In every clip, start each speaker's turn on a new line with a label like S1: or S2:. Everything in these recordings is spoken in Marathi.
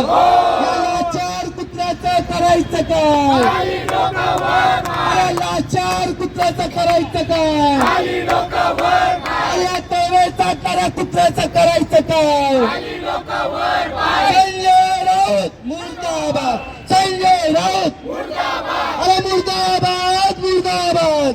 S1: लाचार कुत्र्याचं करायचं काय? या लाचार कुत्र्याचं करायचं काय? या तवे चाटणाऱ्या कुत्र्याचं करायचं काय? संजय राऊत मुर्दाबाद. संजय राऊत. अरे मुर्दाबाद मुर्दाबाद.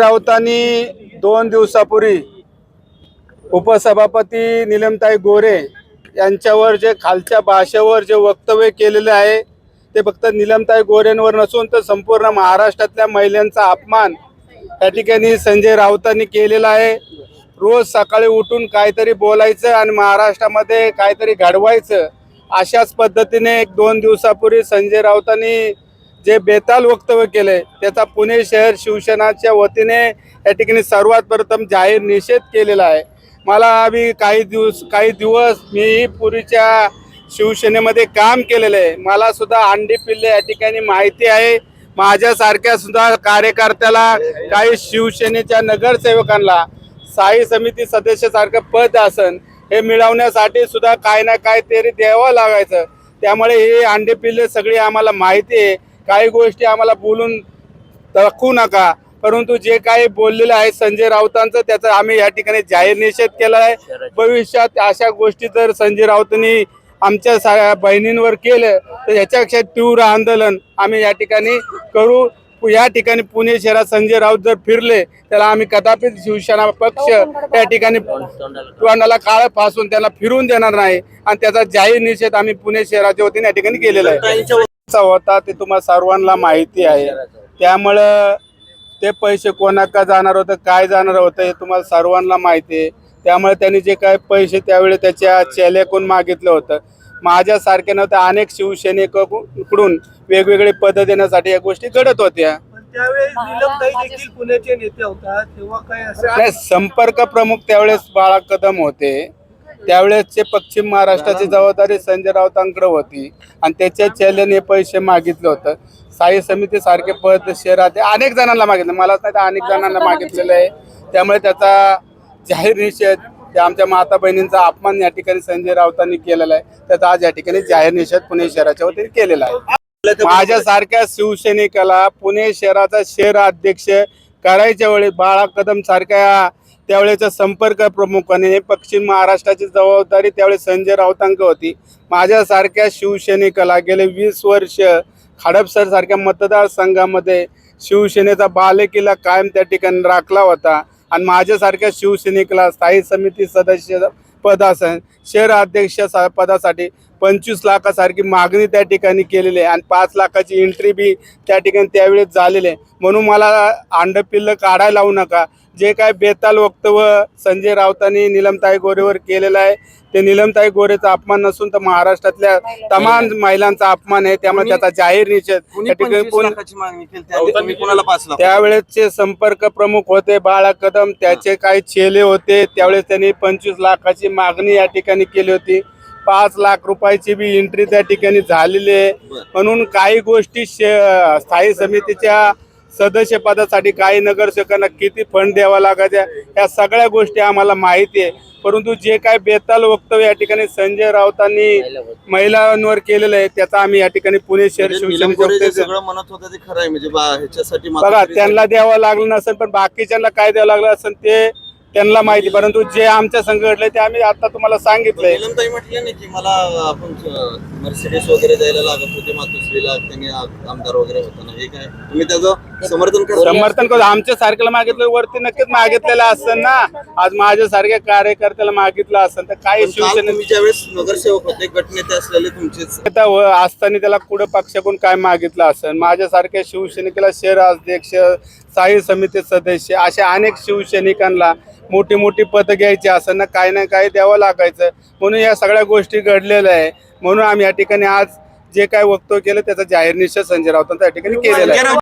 S2: राऊतांनी दोन दिवसापूर्वी उपसभापती निलमताई गोरे यांच्यावर जे खालच्या भाषेवर जे वक्तव्य केलेले आहे ते फक्त निलमताई गोरेंवर नसून तर संपूर्ण महाराष्ट्रातल्या महिलांचा अपमान या ठिकाणी संजय राऊतांनी केलेला आहे. रोज सकाळी उठून काहीतरी बोलायचं आणि महाराष्ट्रामध्ये काहीतरी घडवायचं अशाच पद्धतीने एक दोन दिवसापूर्वी संजय राऊतांनी जे बेताल वक्तव्य केले त्याचा पुणे शहर शिवसेनाच्या वतीने या ठिकाणी सर्वात प्रथम जाहीर निषेध केलेला आहे. मला आम्ही काही दिवस काही दिवस मी पूर्वीच्या शिवसेनेमध्ये काम केलेलं आहे. मला सुद्धा अंडी पिल्ले या ठिकाणी माहिती आहे. माझ्यासारख्या सुद्धा कार्यकर्त्याला काही शिवसेनेच्या नगरसेवकांना साई समिती सदस्यासारखं पद असन हे मिळवण्यासाठी सुद्धा काय ना काय तरी द्यावं लागायचं. त्यामुळे हे अंडी पिल्ले सगळी आम्हाला माहिती आहे. काही गोष्टी आम्हाला बोलून दाखवू नका. परंतु जे काही बोललेलं आहे संजय राऊतांचं त्याचा आम्ही या ठिकाणी जाहीर निषेध केला आहे भविष्यात अशा गोष्टी जर संजय राऊतांनी आमच्या सा बहिणींवर केलं तर याच्यापेक्षा तीव्र आंदोलन आम्ही या ठिकाणी करू. या ठिकाणी पुणे शहरात संजय राऊत जर फिरले त्याला आम्ही कदापि शिवसेना पक्ष या ठिकाणी तोंडाला काळ फासून त्याला फिरून देणार नाही. आणि त्याचा जाहीर निषेध आम्ही पुणे शहराच्या वतीने या ठिकाणी केलेला आहे. चा होता ते तुम्हाला सर्वांना माहिती आहे. त्यामुळं ते पैसे कोणाका जाणार होतं काय जाणार होतं हे तुम्हाला सर्वांना माहिती आहे. त्यामुळे त्यांनी जे काय पैसे त्यावेळी त्याच्या चेल्याकडून मागितलं होतं. माझ्यासारख्या तर अनेक शिवसैनिकांकडून वेगवेगळे पद देण्यासाठी या गोष्टी घडत होत्या.
S3: पुण्याचे नेते होता तेव्हा काय
S2: संपर्क प्रमुख त्यावेळेस बाळा कदम होते. त्यावेळेसचे पश्चिम महाराष्ट्राची जबाबदारी संजय राऊतांकडे होती. आणि त्याच्या चेल्याने पैसे मागितलं होतं. स्थायी समिती सारखे पद शहरात अनेक जणांना मागितलं. मलाच नाही तर अनेक जणांना मागितलेलं आहे. त्यामुळे त्याचा जाहीर निषेध त्या आमच्या माता बहिणींचा अपमान या ठिकाणी संजय राऊतांनी केलेला आहे. त्याचा आज या ठिकाणी जाहीर निषेध पुणे शहराच्या वतीने केलेला आहे. माझ्यासारख्या शिवसैनिकाला पुणे शहराचा शहर अध्यक्ष करायच्या वेळी बाळा कदम सारख्या त्यावेळेचा संपर्क प्रमुखाने पश्चिम महाराष्ट्राची जबाबदारी त्यावेळेस संजय राऊतांक होती. माझ्यासारख्या शिवसैनिकाला गेले वीस वर्ष खडपसर सारख्या मतदारसंघामध्ये शिवसेनेचा बालेकिल्ला कायम त्या ठिकाणी राखला होता आणि माझ्यासारख्या शिवसैनिकाला स्थायी समिती सदस्य पद असेल शहर अध्यक्ष सा- पदासाठी पंचवीस लाखासारखी मागणी त्या ठिकाणी केलेली आहे आणि पाच लाखाची एंट्री बी त्या ठिकाणी त्यावेळेस झालेली आहे. म्हणून मला अंडपिल्ल काढायला लावू नका. जे काय बेताल वक्तव्य संजय राऊतांनी निलमताई गोरेवर केलेलं आहे ते निलमताई गोरेचा अपमान नसून तर महाराष्ट्रातल्या तमाम महिलांचा अपमान आहे. त्यामुळे त्याचा जाहीर निषेध त्या ठिकाणी पुणे-
S4: मागणी केली? त्या- तुम्ही कोणाला पाच लाख
S2: त्यावेळेसचे संपर्क प्रमुख होते बाळा कदम. त्याचे काही चेले होते. त्यावेळेस त्यांनी पंचवीस लाखाची मागणी या ठिकाणी केली होती. पाच लाख रुपयाची बी एंट्री त्या ठिकाणी झालेली आहे. म्हणून काही गोष्टी शे- स्थायी समितीच्या सदस्य पदासाठी काही नगरसेवकांना किती फंड द्यावा लागायच्या या सगळ्या गोष्टी आम्हाला माहिती आहे. परंतु जे काय बेताल वक्तव्य या ठिकाणी संजय राऊतांनी महिलांवर केलेलं आहे त्याचा आम्ही या ठिकाणी पुणे शहर
S4: म्हणजे
S2: शिवसेनेच्या
S4: म्हणजे
S2: बघा त्यांना द्यावं लागलं नसेल पण बाकीच्यांना काय द्यावं लागलं असेल ते त्यांना माहिती परंतु जे आमच्या संघ घडले ते आम्ही आता तुम्हाला सांगितलंय.
S4: नीलमताई म्हटलं नाही की मला आपण मर्सिडीज वगैरे द्यायला लागत होते मातोश्रीला त्यांनी आमदार वगैरे होताना. हे काय तुम्ही त्याचं समर्थन करतो.
S2: समर्थन करू आमच्या सारख्याला मागितलं वरती नक्कीच मागितलेलं असेल ना. आज माझ्या सारख्या कार्यकर्त्याला मागितलं असेल तर काय शिवसेने
S4: ज्यावेळेस नगरसेवक होते गटनेते असलेले तुमचेच.
S2: व असताना त्याला कुठं पक्षाकडून काय मागितलं असेल? माझ्यासारख्या शिवसैनिकाला शहर अध्यक्ष स्थायी समिती सदस्य अशा अनेक शिवसैनिकांना मोठी मोठी पदं घ्यायची असं ना काही ना काही द्यावं लागायचं. म्हणून या सगळ्या गोष्टी घडलेल्या आहे. म्हणून आम्ही या ठिकाणी आज जे काय वक्तव्य केलं त्याचा जाहीर निश्चय संजय राऊतांचा या ठिकाणी केलेला आहे.